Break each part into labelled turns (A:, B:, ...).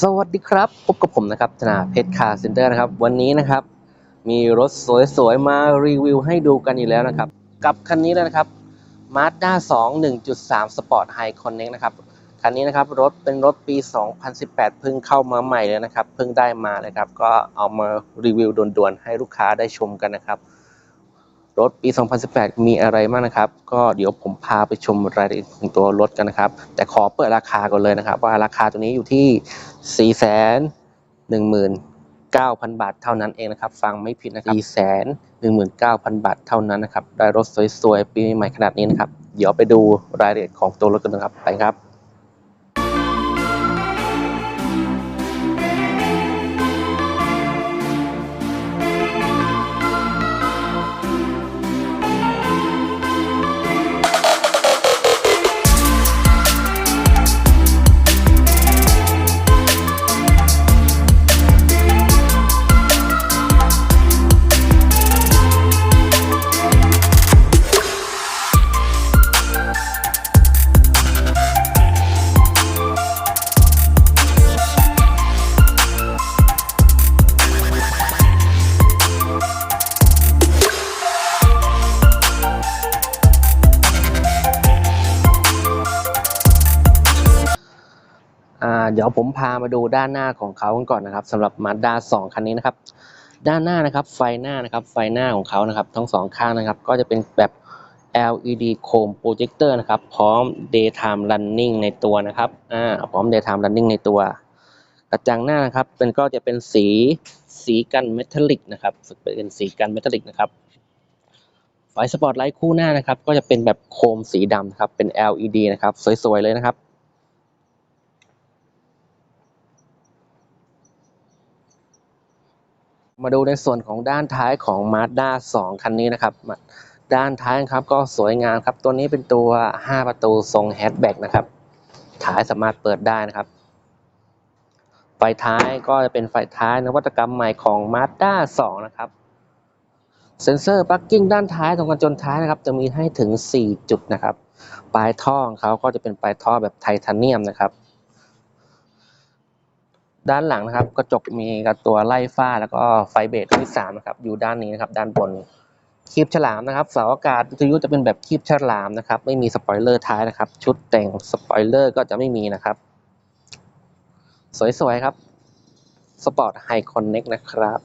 A: สวัสดีครับ พบกับผมนะครับธนาเพชรคาร์เซ็นเตอร์นะครับ วันนี้นะครับ มีรถสวยๆ มารีวิวให้ดูกันอีกแล้วนะครับ กับคันนี้เลยนะครับ Mazda 2 1.3 Sport High Connect นะครับ คันนี้นะครับ รถเป็นรถปี 2018 เพิ่งเข้ามาใหม่เลยนะครับ เพิ่งได้มาเลยครับ ก็เอามารีวิวด่วนๆ ให้ลูกค้าได้ชมกันนะครับ รถปี 2018 มีอะไรบ้างนะครับ ก็เดี๋ยวผมพาไปชมรายละเอียดของตัวรถกันนะครับ แต่ขอเปิดราคาก่อนเลยนะครับ ว่าราคาตัวนี้อยู่ที่ 4 1 9 0 0 0 บาทเท่านั้นเองนะครับ ฟังไม่ผิดนะครับ4 1 9 0 0 0 บาทเท่านั้นนะครับ ได้รถสวยๆ ปีใหม่ขนาดนี้นะครับ เดี๋ยวไปดูรายละเอียดของตัวรถกันนะครับ ไปครับ ดี๋ยวผมพามาดูด้านหน้าของเขากันก่อนนะครับสำหรับ Mazda 2 คันนี้นะครับ ด้านหน้านะครับไฟหน้านะครับไฟหน้าของเขานะครับ ทั้งสองข้างนะครับ ก็จะเป็นแบบ LED Chrome Projector นะครับ พร้อม Daytime Running ในตัวนะครับอ่าพร้อม Daytime Running ในตัว กระจังหน้านะครับเป็นก็จะเป็นสีสีกันเมทัลลิกนะครับเป็นสีกันเมทัลลิกนะครับไฟสปอตไลท์คู่หน้านะครับ ก็จะเป็นแบบโคมสีดำนะครับเป็น LED นะครับ สวยๆเลยนะครับ มาดูในส่วนของด้านท้ายของ Mazda 2 คันนี้นะครับ ด้านท้ายครับก็สวยงามครับ ตัวนี้เป็นตัว 5 ประตูทรงแฮชแบ็กนะครับท้ายสามารถเปิดได้นะครับ ไฟท้ายก็จะเป็นไฟท้ายนวัตกรรมใหม่ของ Mazda 2 นะครับ เซ็นเซอร์ปักกิ้งด้านท้ายตรงกันจนท้ายนะครับ จะมีให้ถึง 4 จุดนะครับ ปลายท่อของเขาก็จะเป็นปลายท่อแบบไทเทเนียมนะครับ ด้านหลังนะครับกระจกมีกับตัวไล่ฝ้าแล้วก็ไฟเบรกที่สามนะครับอยู่ด้านนี้นะครับด้านบนคีบฉลามนะครับเสาอากาศวิทยุจะเป็นแบบคีบฉลามนะครับ ไม่มีสปอยเลอร์ท้ายนะครับ ชุดแต่งสปอยเลอร์ก็จะไม่มีนะครับ สวยๆครับสปอร์ตไฮคอนเน็กนะครับ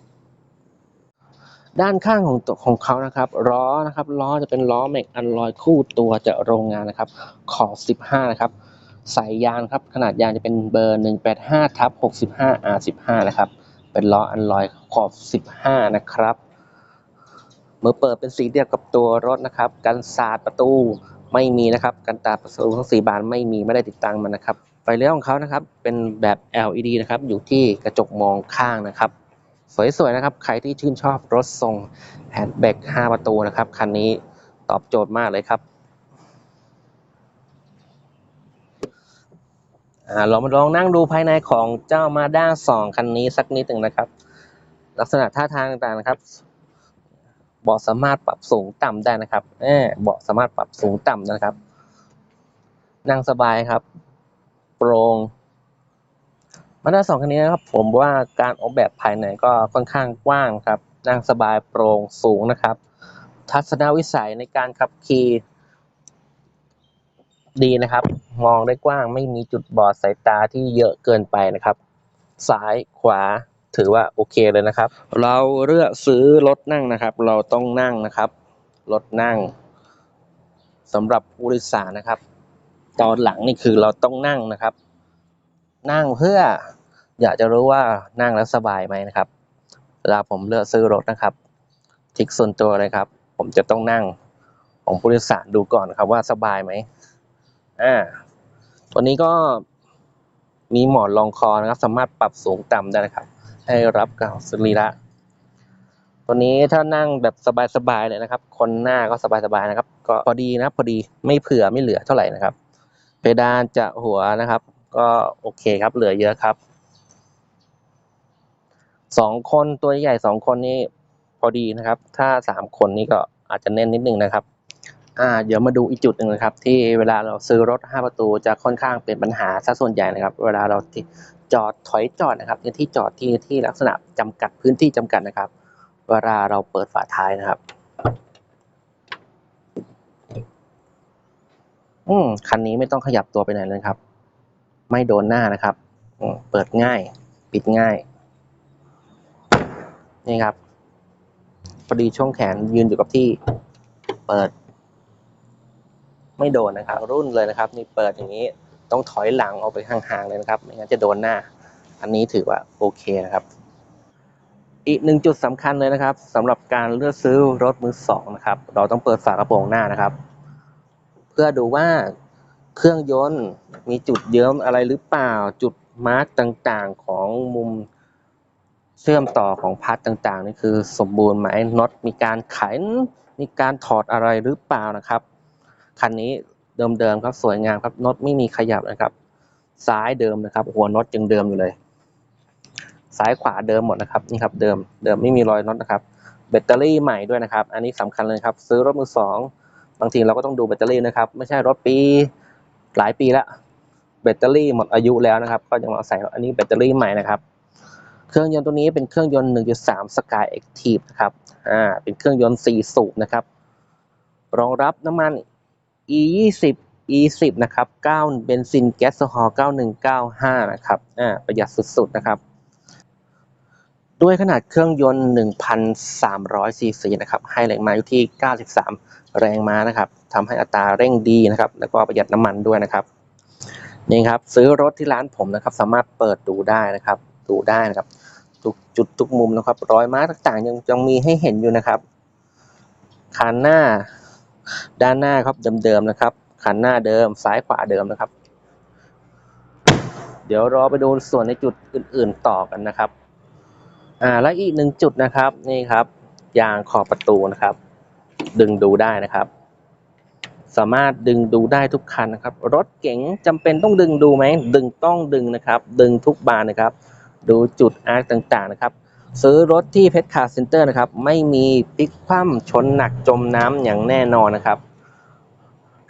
A: ด้านข้างของตัวของเขานะครับล้อนะครับล้อจะเป็นล้อแม็กอันลอยคู่ตัวจากโรงงานนะครับ ขอบ 15 นะครับ สายยางครับ ขนาดยางจะเป็นเบอร์ 185ทับ65 R15 นะครับ เป็นล้ออันลอยขอบ 15 นะครับเมื่อเปิดเป็นสีเดียวกับตัวรถนะครับ กันสาดประตูไม่มีนะครับ กันตาประตูทั้งสี่บานไม่มีไม่ได้ติดตั้งมันนะครับ ไฟเลี้ยวของเขานะครับ เป็นแบบ LED นะครับ อยู่ที่กระจกมองข้างนะครับ สวยๆนะครับ ใครที่ชื่นชอบรถทรงแฮนด์แบ็ก5ประตูนะครับ คันนี้ตอบโจทย์มากเลยครับ อ่า เรามาลองนั่งดูภายในของเจ้ามาด้าสองคันนี้สักนิดหนึ่งนะครับ ลักษณะท่าทางต่างๆนะครับเบาะสามารถปรับสูงต่ำได้นะครับเบาะสามารถปรับสูงต่ำนะครับ นั่งสบายครับ โปร่งมาด้าสองคันนี้นะครับ ผมว่าการออกแบบภายในก็ค่อนข้างกว้างครับ นั่งสบายโปร่งสูงนะครับ ทัศนวิสัยในการขับขี่ ดีนะครับ มองได้กว้างไม่มีจุดบอดสายตาที่เยอะเกินไปนะครับ ซ้ายขวาถือว่าโอเคเลยนะครับ เราเลือกซื้อรถนั่งนะครับ เราต้องนั่งนะครับรถนั่งสำหรับผู้โดยสารนะครับ ตอนหลังนี่คือเราต้องนั่งนะครับ นั่งเพื่ออยากจะรู้ว่านั่งแล้วสบายไหมนะครับเวลาผมเลือกซื้อรถนะครับทิกส่วนตัวเลยครับ ผมจะต้องนั่งของผู้โดยสารดูก่อนครับว่าสบายไหม อ่า ตัวนี้ก็มีหมอนรองคอนะครับ สามารถปรับสูงต่ำได้นะครับ ให้รับกับสรีระตัวนี้ถ้านั่งแบบสบายๆเลยนะครับ คนหน้าก็สบายๆนะครับ ก็พอดีนะพอดีไม่เผื่อไม่เหลือเท่าไหร่นะครับ เพดานจะหัวนะครับ ก็โอเคครับ เหลือเยอะครับสองคนตัวใหญ่สองคนนี้พอดีนะครับ ถ้าสามคนนี้ก็อาจจะแน่นนิดนึงนะครับ อ่าเดี๋ยวมาดูอีกจุดหนึ่งนะครับ ที่เวลาเราซื้อรถ 5 ประตูจะค่อนข้างเป็นปัญหาซะส่วนใหญ่นะครับ เวลาเราจอดถอยจอดนะครับในที่จอดที่ที่ลักษณะจำกัดพื้นที่จำกัดนะครับ เวลาเราเปิดฝาท้ายนะครับ อืมคันนี้ไม่ต้องขยับตัวไปไหนเลยครับ ไม่โดนหน้านะครับเปิดง่าย ปิดง่าย นี่ครับพอดีช่วงแขนยืนอยู่กับที่ เปิด ไม่โดนนะครับ รุ่นเลยนะครับนี่เปิดอย่างนี้ต้องถอยหลังออกไปห่างๆเลยนะครับไม่งั้นจะโดนหน้า อันนี้ถือว่าโอเคนะครับ อีกหนึ่งจุดสำคัญเลยนะครับสำหรับการเลือกซื้อรถมือสองนะครับ เราต้องเปิดฝากระโปรงหน้านะครับ เพื่อดูว่าเครื่องยนต์มีจุดเยิ้มอะไรหรือเปล่าจุดมาร์กต่างๆของมุมเชื่อมต่อของพาร์ทต่างๆนี่คือสมบูรณ์ไหมน็อตมีการไขมีการถอดอะไรหรือเปล่านะครับ คันนี้เดิมๆครับสวยงามครับน็อตไม่มีขยับนะครับ ซ้ายเดิมนะครับ หัวน็อตยังเดิมอยู่เลย ซ้ายขวาเดิมหมดนะครับนี่ครับเดิมเดิมไม่มีรอยน็อตนะครับแบตเตอรี่ใหม่ด้วยนะครับ อันนี้สำคัญเลยครับ ซื้อรถมือสองบางทีเราก็ต้องดูแบตเตอรี่นะครับ ไม่ใช่รถปีหลายปีและแบตเตอรี่หมดอายุแล้วนะครับ ก็ยังมาใส่อันนี้แบตเตอรี่ใหม่นะครับ เครื่องยนต์ตัวนี้เป็นเครื่องยนต์ 1.3 Sky Active นะครับ อ่า เป็นเครื่องยนต์4สูบนะครับ รองรับน้ำมัน E20 E10 นะครับ9เบนซินแก๊สโซฮอล์9195 นะครับอ่าประหยัดสุดๆ นะครับ ด้วยขนาดเครื่องยนต์ 1,300ซีซีนะครับ ให้แรงม้าอยู่ที่ 93 แรงม้านะครับทำให้อัตราเร่งดีนะครับ แล้วก็ประหยัดน้ำมันด้วยนะครับ นี่ครับ ซื้อรถที่ร้านผมนะครับ สามารถเปิดดูได้นะครับ ดูได้นะครับ ทุกจุดทุกมุมนะครับ รอยม้าต่างๆ ยังยังมีให้เห็นอยู่นะครับคันหน้า ด้านหน้าครับเดิมๆนะครับคันหน้าเดิมซ้ายขวาเดิมนะครับ เดี๋ยวรอไปดูส่วนในจุดอื่น ๆต่อกันนะครับ อ่าและอีกหนึ่งจุดนะครับนี่ครับ ยางขอบประตูนะครับ ดึงดูได้นะครับ สามารถดึงดูได้ทุกคันนะครับ รถเก๋งจำเป็นต้องดึงดูไหมดึงต้องดึงนะครับ ดึงทุกบานนะครับ ดูจุดอาร์ต่างๆนะครับ ซื้อรถที่เพชรคาร์เซ็นเตอร์นะครับ ไม่มีพลิกคว่ำชนหนักจมน้ำอย่างแน่นอนนะครับ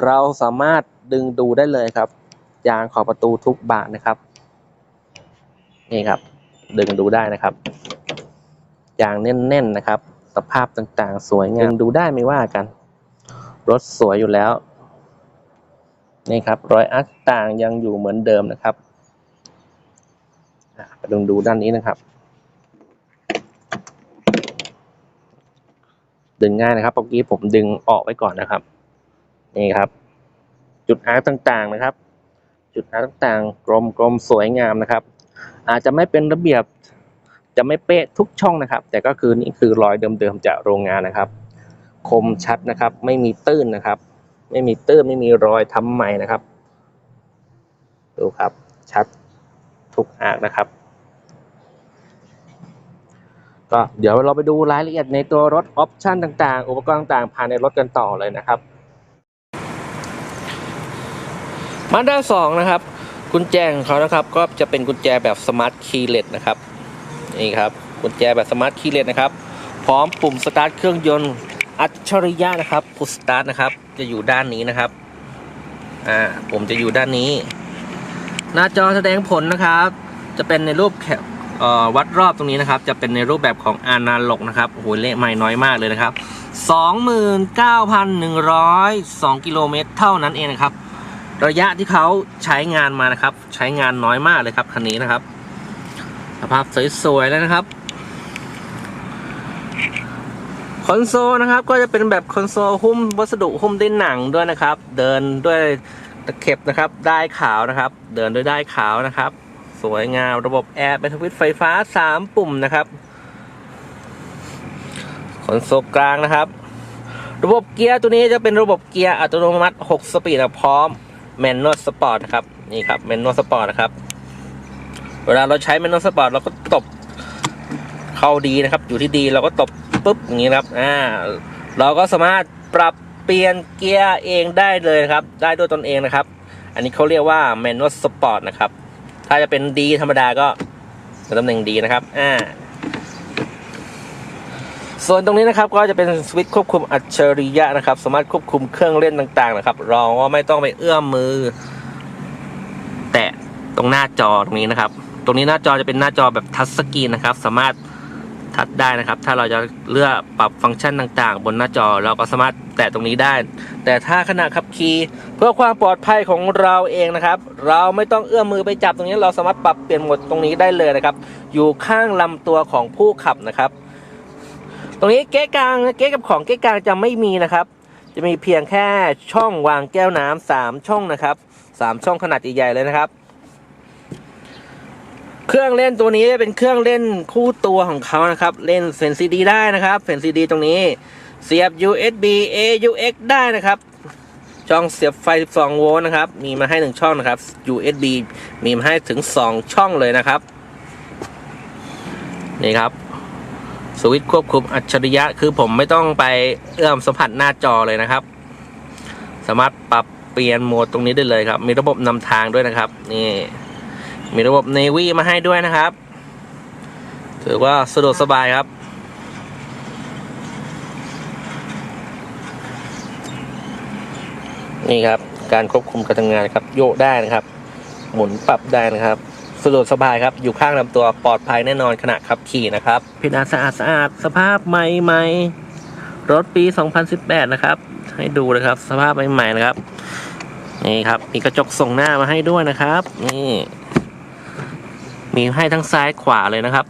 A: เราสามารถดึงดูได้เลยครับยางขอบประตูทุกบานนะครับ นี่ครับ ดึงดูได้นะครับยางแน่นๆนะครับ สภาพต่างๆ สวยงามดูได้ไม่ว่ากัน รถสวยอยู่แล้ว นี่ครับ รอยอาร์คต่างยังอยู่เหมือนเดิมนะครับไปดูดูด้านนี้นะครับ ดึงง่ายนะครับเมื่อกี้ผมดึงออกไว้ก่อนนะครับ นี่ครับ จุดอาร์คต่างๆนะครับ จุดอาร์คต่างๆ กลมๆสวยงามนะครับ อาจจะไม่เป็นระเบียบ จะไม่เป๊ะทุกช่องนะครับ แต่ก็คือนี่คือรอยเดิมๆจากโรงงานนะครับ คมชัดนะครับ ไม่มีตื้นนะครับ ไม่มีตื้นไม่มีรอยทำใหม่นะครับ ดูครับ ชัดทุกอาร์นะครับ ก็เดี๋ยวเราไปดูรายละเอียดในตัวรถออปชันต่างๆ อุปกรณ์ต่างๆภายในรถกันต่อเลยนะครับ มาด้าสองนะครับ กุญแจของเขานะครับ ก็จะเป็นกุญแจแบบสมาร์ทคีย์เลสนะครับนี่ครับกุญแจแบบสมาร์ทคีย์เลสนะครับ พร้อมปุ่มสตาร์ทเครื่องยนต์อัจฉริยะนะครับพุสตาร์ทนะครับจะอยู่ด้านนี้นะครับอ่าปุ่มจะอยู่ด้านนี้ หน้าจอแสดงผลนะครับ จะเป็นในรูปแวัดรอบตรงนี้นะครับ จะเป็นในรูปแบบของอานาล็อกนะครับโอ้โหเลขไม่น้อยมากเลยนะครับ 29,102 กิโลเมตรเท่านั้นเองนะครับ ระยะที่เขาใช้งานมานะครับ ใช้งานน้อยมากเลยครับคันนี้นะครับ สภาพสวยๆแล้วนะครับคอนโซลนะครับก็จะเป็นแบบคอนโซลหุ้มวัสดุหุ้มด้วยหนังด้วยนะครับ เดินด้วยตะเข็บนะครับ ได้ขาวนะครับ เดินด้วยได้ขาวนะครับ สวยงามระบบแอร์เป็นทวิตไฟฟ้า 3 ปุ่มนะครับ คอนโซลกลางนะครับ ระบบเกียร์ตัวนี้จะเป็นระบบเกียร์อัตโนมัติ 6 สปีดนะพร้อมแมนนวลสปอร์ตนะครับนี่ครับแมนนวลสปอร์ตนะครับ เวลาเราใช้แมนนวลสปอร์ตเราก็ตบเข้าดีนะครับ อยู่ที่ดีเราก็ตบปุ๊บอย่างนี้ครับอ่าเราก็สามารถปรับเปลี่ยนเกียร์เองได้เลยครับ ได้ด้วยตนเองนะครับ อันนี้เขาเรียกว่าแมนนวลสปอร์ตนะครับ ถ้าจะเป็นดีธรรมดาก็ตำแหน่งดีนะครับ อ่า ส่วนตรงนี้นะครับก็จะเป็นสวิตช์ควบคุมอัจฉริยะนะครับ สามารถควบคุมเครื่องเล่นต่างๆ นะครับรองว่าไม่ต้องไปเอื้อมมือ แตะตรงหน้าจอตรงนี้นะครับ ตรงนี้หน้าจอจะเป็นหน้าจอแบบทัชสกรีนนะครับ สามารถ ทัชได้นะครับ ถ้าเราจะเลือกปรับฟังก์ชันต่างๆ บนหน้าจอเราก็สามารถแตะตรงนี้ได้ แต่ถ้าขณะขับขี่เพื่อความปลอดภัยของเราเองนะครับ เราไม่ต้องเอื้อมมือไปจับตรงนี้ เราสามารถปรับเปลี่ยนโหมดตรงนี้ได้เลยนะครับ อยู่ข้างลำตัวของผู้ขับนะครับ ตรงนี้เก๊กลางเก๊กับของเก๊กลางจะไม่มีนะครับ จะมีเพียงแค่ช่องวางแก้วน้ำสามช่องนะครับสามช่องขนาดใหญ่ๆเลยนะครับ เครื่องเล่นตัวนี้เป็นเครื่องเล่นคู่ตัวของเขานะครับ เล่นเฟนซีดีได้นะครับเฟนซีดีตรงนี้เสียบ USB AUX ได้นะครับ ช่องเสียบไฟ 12 โวลต์นะครับ มีมาให้ 1 ช่องนะครับ USB มีมาให้ถึง 2 ช่องเลยนะครับ นี่ครับ สวิตช์ควบคุมอัจฉริยะ คือผมไม่ต้องไปเอื้อมสัมผัสหน้าจอเลยนะครับ สามารถปรับเปลี่ยนโหมดตรงนี้ได้เลยครับ มีระบบนำทางด้วยนะครับ นี่ มีระบบ Navy มาให้ด้วยนะครับ ถือว่าสะดวกสบายครับ นี่ครับ การควบคุมการทำงานครับ โยกได้นะครับ หมุนปรับได้นะครับ สะดวกสบายครับ อยู่ข้างลำตัวปลอดภัยแน่นอนขณะขับขี่นะครับเพดาสะอาดสะอาดสภาพใหม่ใหม่รถปี 2018 นะครับ ให้ดูนะครับ สภาพใหม่ๆนะครับ นี่ครับ มีกระจกส่งหน้ามาให้ด้วยนะครับ นี่ มีให้ทั้งซ้ายขวาเลยนะครับ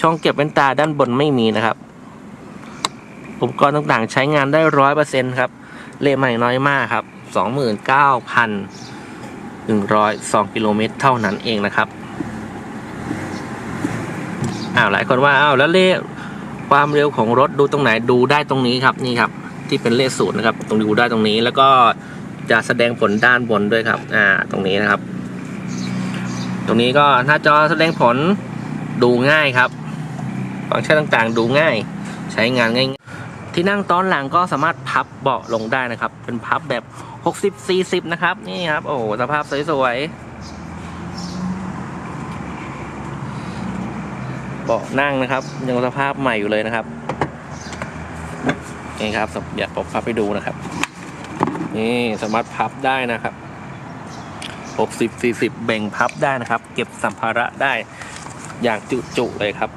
A: ช่องเก็บแว่นตาด้านบนไม่มีนะครับ อุปกรณ์ต่างๆ ใช้งานได้ร้อยเปอร์เซ็นต์ครับ เลขใหม่น้อยมากครับสองหมื่นเก้าพันหนึ่งร้อยสองกิโลเมตรเท่านั้นเองนะครับอ้าวหลายคนว่าอ้าวแล้วเลขความเร็วของรถดูตรงไหนดูได้ตรงนี้ครับนี่ครับที่เป็นเลขศูนย์นะครับ ตรงดูได้ตรงนี้แล้วก็จะแสดงผลด้านบนด้วยครับ อ่า ตรงนี้นะครับ ตรงนี้ก็หน้าจอแสดงผลดูง่ายครับ ฟังก์ชันต่างๆ ดูง่าย ใช้งานง่าย ที่นั่งตอนหลังก็สามารถพับเบาะลงได้นะครับ เป็นพับแบบ 60 40 นะครับ นี่ครับ โอ้โหสภาพสวยๆ เบาะนั่งนะครับ ยังสภาพใหม่อยู่เลยนะครับ นี่ครับเดี๋ยวผมพับไปดูนะครับ นี่สามารถพับได้นะครับ 60 40เบ่งพับได้นะครับ เก็บสัมภาระได้อย่างจุๆเลยครับ